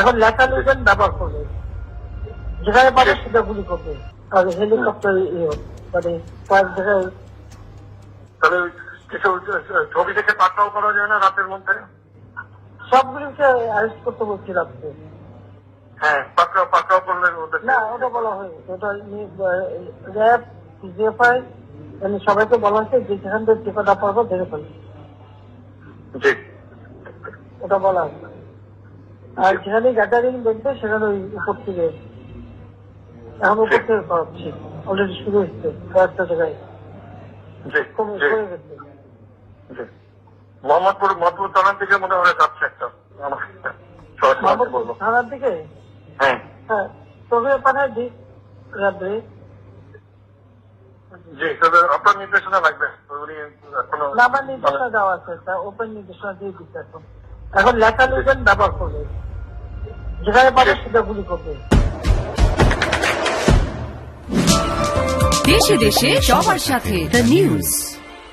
এখন লেখা লিখবেন ব্যবহার করবে যেখানে পাবে সেটা গুলি করবে আর হেলিকপ্টার মানে কয়েক জায়গায় তবে কিছু ছবি দেখে পাকড়াও করা যায় না রাতের মধ্যে? সবগুলিকে অ্যারেস্ট করতে বলছিলাম তো। হ্যাঁ পাকড়াও পাকড়াও করলে ওদের না ওটা বলা হয়নি। ওটা র্যাব জিএফআই মানে সবাইকে বলা হয়েছে যে যেখান থেকে টিকাটা পারব দেখে ফেলবে। জি। ওটা বলা হয়েছে আর যেখানে গ্যাদারিং দেখবে সেখানে ওই উপর থেকে এখন উপর থেকে করাচ্ছি অলরেডি শুরু হচ্ছে কয়েকটা জায়গায়। মোহাম্মদপুর মধুপুর থানার দিকে মনে হয় যাচ্ছে একটা। থানার দিকে? হ্যাঁ। হ্যাঁ তবে পাঠায় জি তবে আপনার নির্দেশনা লাগবে। উনি এখনও না আমার নির্দেশনা দেওয়া আছে ওপেন নির্দেশনা দিয়ে দিচ্ছে এখন। এখন লেখা লিখবেন ব্যবহার করবে যেখানে পাবে সেটা গুলি করবে দেশে দেশে সবার সাথে দ্য নিউজ